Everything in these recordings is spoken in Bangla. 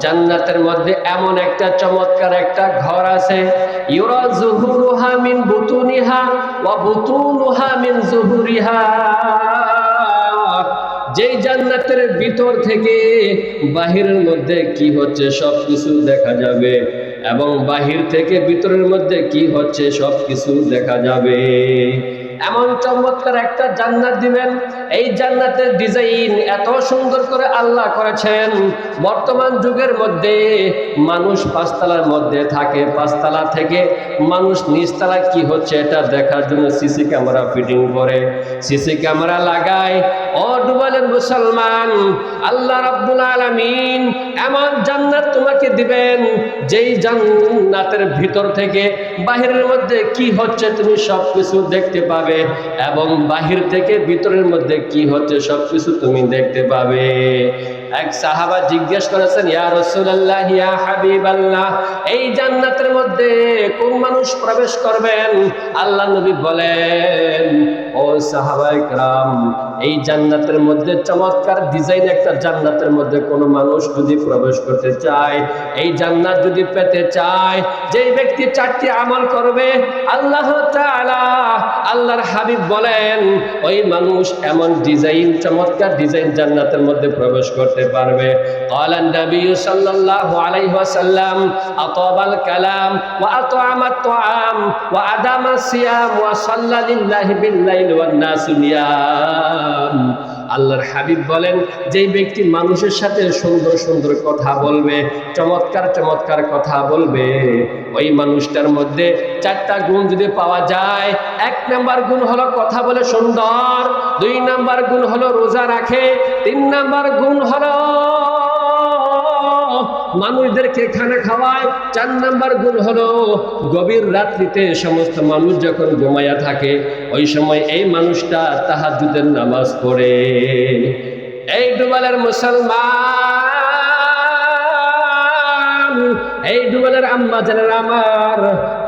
জান্নাতের মধ্যে এমন একটা চমৎকার একটা ঘর আছে। ইউরা বুতুনিহা জুহুরিহা। যেই জান্নাতের ভিতর থেকে বাহিরের মধ্যে কি হচ্ছে সব কিছু দেখা যাবে এবং বাহির থেকে ভিতরের মধ্যে কি হচ্ছে সব কিছু দেখা যাবে। এমন চমৎকার একটা জান্নাত দিবেন। এই জান্নাতের ডিজাইন এত সুন্দর করে আল্লাহ করেছেন। বর্তমান যুগের মধ্যে মানুষ পাঁচতলার মধ্যে থাকে। পাঁচতলা থেকে মানুষ নিচতলা কি হচ্ছে এটা দেখার জন্য সিসি ক্যামেরা ফিটিং করে। সিসি ক্যামেরা লাগায়। ও ডুবালেন মুসলমান, আল্লাহ রাব্বুল আলামিন এমন জান্নাত তোমাকে দিবেন, যেই জান্নাতের ভিতর থেকে বাহিরের মধ্যে কি হচ্ছে তুমি সব কিছু দেখতে পাবে এবং বাহির থেকে ভিতরের মধ্যে কি হচ্ছে সব কিছু তুমি দেখতে পাবে। এক সাহাবা জিজ্ঞেস করেছেন, ইয়া রাসূলুল্লাহ, ইয়া হাবিবাল্লাহ, এই জান্নাতের মধ্যে কোন মানুষ প্রবেশ করবেন? আল্লাহ নবী বলেন, ও সাহাবা একরাম, এই জান্নাতের মধ্যে চমৎকার ডিজাইন একটা জান্নাতের মধ্যে কোনো মানুষ যদি প্রবেশ করতে চায়, এই জান্নাত যদি পেতে চায় যে ব্যক্তি চারটি আমল করবে, আল্লাহ আল্লাহর হাবিব বলেন, ওই মানুষ এমন ডিজাইন চমৎকার ডিজাইন জান্নাতের মধ্যে প্রবেশ করতে করতে পারবে। ক্বালান নবী সাল্লাল্লাহু আলাইহি ওয়াসাল্লাম, আতাবাল কালাম ওয়া আতআমাত তুআম ওয়া আদামাস সিয়াম ওয়া সাল্লাল্লাহি বিল লাইল আল্লাহর হাবিব বলেন, যেই ব্যক্তি মানুষের সাথে সুন্দর সুন্দর কথা বলবে, চমৎকার চমৎকার কথা বলবে, ওই মানুষটার মধ্যে চারটা গুণ যদি পাওয়া যায়, এক নাম্বার গুণ হলো কথা বলে সুন্দর, দুই নাম্বার গুণ হলো রোজা রাখে, তিন নাম্বার গুণ হলো মানুষদেরকে খানা খাওয়ায়, চার নাম্বার গুণ হলো গভীর রাত্রিতে সমস্ত মানুষ যখন ঘুমাইয়া থাকে, ওই সময় এই মানুষটা তাহাজুদের নামাজ পড়ে। এই ডুবালের মুসলমান, এই ডুবালের আম্মা জানের আমার,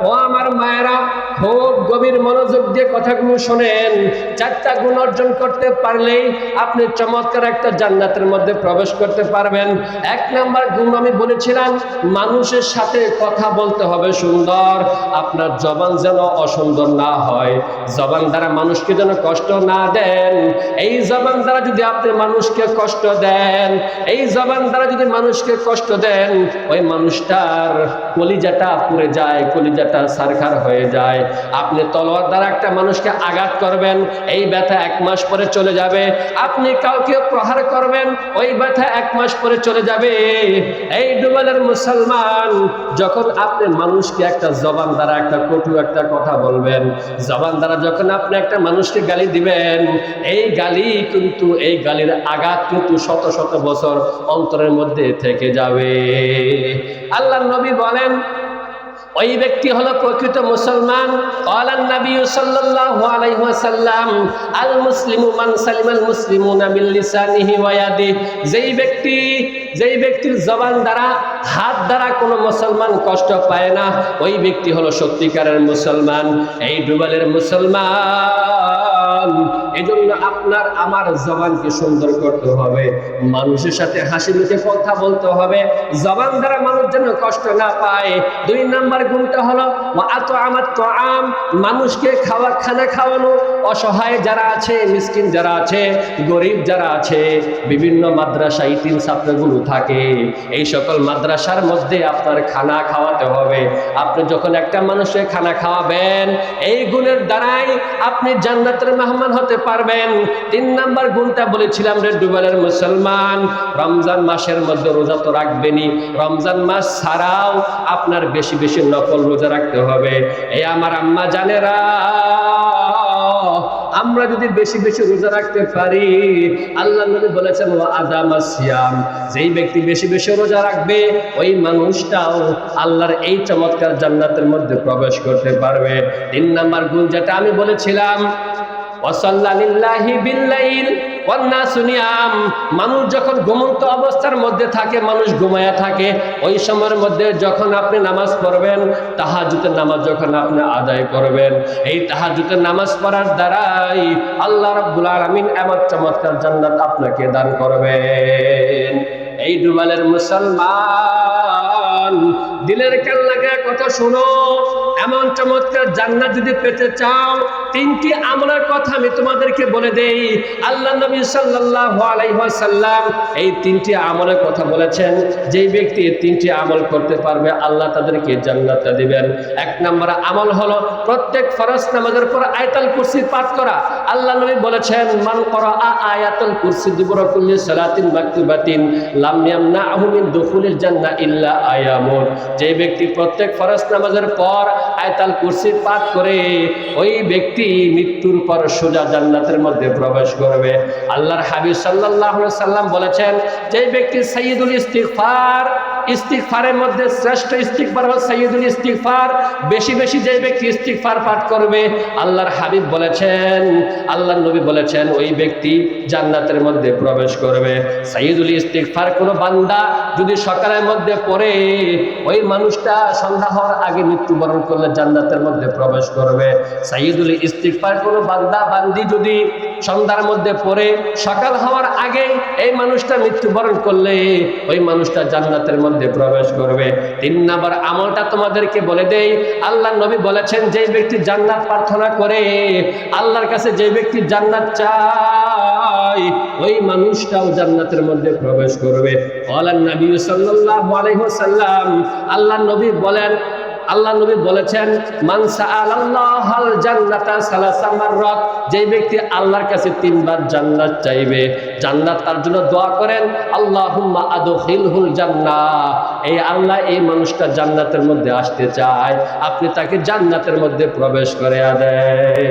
ও আমার মায়েরা খুব গভীর মনোযোগ দিয়ে কথাগুলো শোনেন। চারটা গুণ অর্জন করতে পারলেই আপনি চমৎকার একটা জান্নাতের মধ্যে প্রবেশ করতে পারবেন। এক নাম্বার গুণ আমি বলেছিলাম, মানুষের সাথে কথা বলতে হবে সুন্দর। আপনার জবান যেন অসুন্দর না হয়। জবান দ্বারা মানুষকে যেন কষ্ট না দেন। এই জবান দ্বারা যদি আপনি মানুষকে কষ্ট দেন, এই জবান দ্বারা যদি মানুষকে কষ্ট দেন, ওই মানুষটার কলিজাটা পুড়ে যায়, কলিজাটা সারখার হয়ে যায়। আপনি তলোয়ার দ্বারা একটা মানুষকে আঘাত করবেন, এই ব্যথা এক মাস পরে চলে যাবে। আপনি কাউকে প্রহার করবেন, ওই ব্যথা এক মাস পরে চলে যাবে। এই ডুবালের মুসলমান, যখন আপনি মানুষকে একটা জবান দ্বারা একটা কটু একটা কথা বলবেন, জবান দ্বারা যখন আপনি একটা মানুষকে গালি দিবেন, এই গালি কিন্তু এই গালির আঘাত কিন্তু শত শত বছর অন্তরের মধ্যে থেকে যাবে। আল্লাহ নবী বলেন ওই ব্যক্তি হলো প্রকৃত মুসলমান। ওয়াসাল্লাম, আল মান যেই ব্যক্তি, যেই ব্যক্তির জবান দ্বারা, হাত দ্বারা কোনো মুসলমান কষ্ট পায় না, ওই ব্যক্তি হলো সত্যিকারের মুসলমান। এই ডুবালের মুসলমান। এজন্য আপনার, আমার জবানকে সুন্দর করতে হবে। মানুষের সাথে হাসি মুখে কথা বলতে হবে। জবান দ্বারা মানুষ যেন কষ্ট না পায়। দুই নাম্বার গুণটা হলো আত আমার তো আম মানুষকে খাওয়া, খানা খাওয়ানো। অসহায় যারা আছে, মিসকিন যারা আছে, গরিব যারা আছে, বিভিন্ন মাদ্রাসা ইতিম ছাত্রগুলো থাকে। এই সকল মাদ্রাসার মধ্যে আপনার খানা খাওয়াতে হবে। আপনি যখন একটা মানুষের খানা খাওয়াবেন, এই গুণের দ্বারাই আপনি জান্নাতের মেহমান হতে পারবেন। তিন নাম্বার গুণটা বলেছিলাম রে ডুবালের মুসলমান, রমজান মাসের মধ্যে রোজা তো রাখবেনই। রমজান মাস ছাড়াও আপনার বেশি বেশি নকল রোজা রাখতে হবে। এই আমার আম্মা জানেরা, আমরা যদি বেশি বেশি রোজা রাখতে পারি, আল্লাহ নবী বলেছেন আদাম সিয়াম যেই ব্যক্তি বেশি বেশি রোজা রাখবে, ওই মানুষটাও আল্লাহর এই চমৎকার জান্নাতের মধ্যে প্রবেশ করতে পারবে। তিন নাম্বার গুণ যেটা আমি বলেছিলাম মানুষ যখন ঘুমন্ত অবস্থার মধ্যে থাকে, মানুষ ঘুমায়া থাকে, ওই সময়ের মধ্যে যখন আপনি নামাজ পড়বেন তাহাজুতের নামাজ যখন আপনি আদায় করবেন, এই তাহাজুতের নামাজ পড়ার দ্বারাই আল্লাহ রাব্বুল আলামিন এমন চমৎকার জান্নাত আপনাকে দান করবেন। এই ডুবালের মুসলমান, দিলের কান লাগা কথা শোনো। এমন চমৎকার জান্নাত যদি পেতে চাও, তিনটি আমলের কথা আমি তোমাদেরকে বলে দেই। আল্লাহ নবী সাল্লাল্লাহু আলাইহি ওয়াসাল্লাম এই তিনটি আমলের কথা বলেছেন। যেই ব্যক্তি এই তিনটি আমল করতে পারবে, আল্লাহ তাদেরকে জান্নাতটা দিবেন। এক নম্বর আমল হলো প্রত্যেক ফরজ নামাজের পর আয়াতুল কুরসি পাঠ করা। আল্লাহ নবী বলেছেন, মান করা আয়াতুল কুরসি দুবরা কুল্লি সালাতিন মাকতুবাতিন লাম ইয়ামনাহু মিন দুখুলিল জান্নাহ ইল্লা আয়ামুন। যে ব্যক্তি প্রত্যেক ফরজ নামাজের পর আয়াতুল কুরসি পাঠ করে ওই ব্যক্তি মৃত্যুর পর সোজা জান্নাতের মধ্যে প্রবেশ করবে। আল্লাহর হাবিব আলাইহি সাল্লাম বলেছেন যে ব্যক্তি সাইয়্যিদুল ইস্তিগফার ইস্তিগফারের মধ্যে শ্রেষ্ঠ ইস্তিগফার হল সাইয়্যিদুল ইস্তিগফার। বেশি বেশি যে ব্যক্তি ইস্তিগফার পাঠ করবে, আল্লাহর হাবিব বলেছেন, আল্লাহর নবী বলেছেন, ওই ব্যক্তি জান্নাতের মধ্যে প্রবেশ করবে। সাইয়্যিদুল ইস্তিগফার কোনো বান্দা যদি সকালের মধ্যে পড়ে, ওই মানুষটা সন্ধ্যা হওয়ার আগে মৃত্যুবরণ করলে জান্নাতের মধ্যে প্রবেশ করবে। সাইয়্যিদুল ইস্তিগফার কোনো বান্দা, বান্দি যদি সন্ধ্যার মধ্যে পরে সকাল হওয়ার আগে এই মানুষটা মৃত্যুবরণ করলে ওই মানুষটা জান্নাতের মধ্যে প্রবেশ করবে। তিন নাম্বার আমলটা তোমাদেরকে বলে দেই, আল্লাহ নবী বলেছেন, যে ব্যক্তি জান্নাত প্রার্থনা করে, আল্লাহর কাছে যে ব্যক্তি জান্নাত চায়, ওই মানুষটাও জান্নাতের মধ্যে প্রবেশ করবে। আল্লাহ নবী ওয়াসাল্লাম, আল্লাহ নবী বলেন আল্লাহ নবী বলেছেন মানসা আল্লাহাল জান্নাতা সালাসা মাররাত যেই ব্যক্তি আল্লাহর কাছে তিনবার জান্নাত চাইবে, জান্নাত তার জন্য দোয়া করেন, আল্লাহুম্মা আদখিলহুল জান্নাহ এই আল্লাহ এই মানুষটা জান্নাতের মধ্যে আসতে চায়, আপনি তাকে জান্নাতের মধ্যে প্রবেশ করে দেয়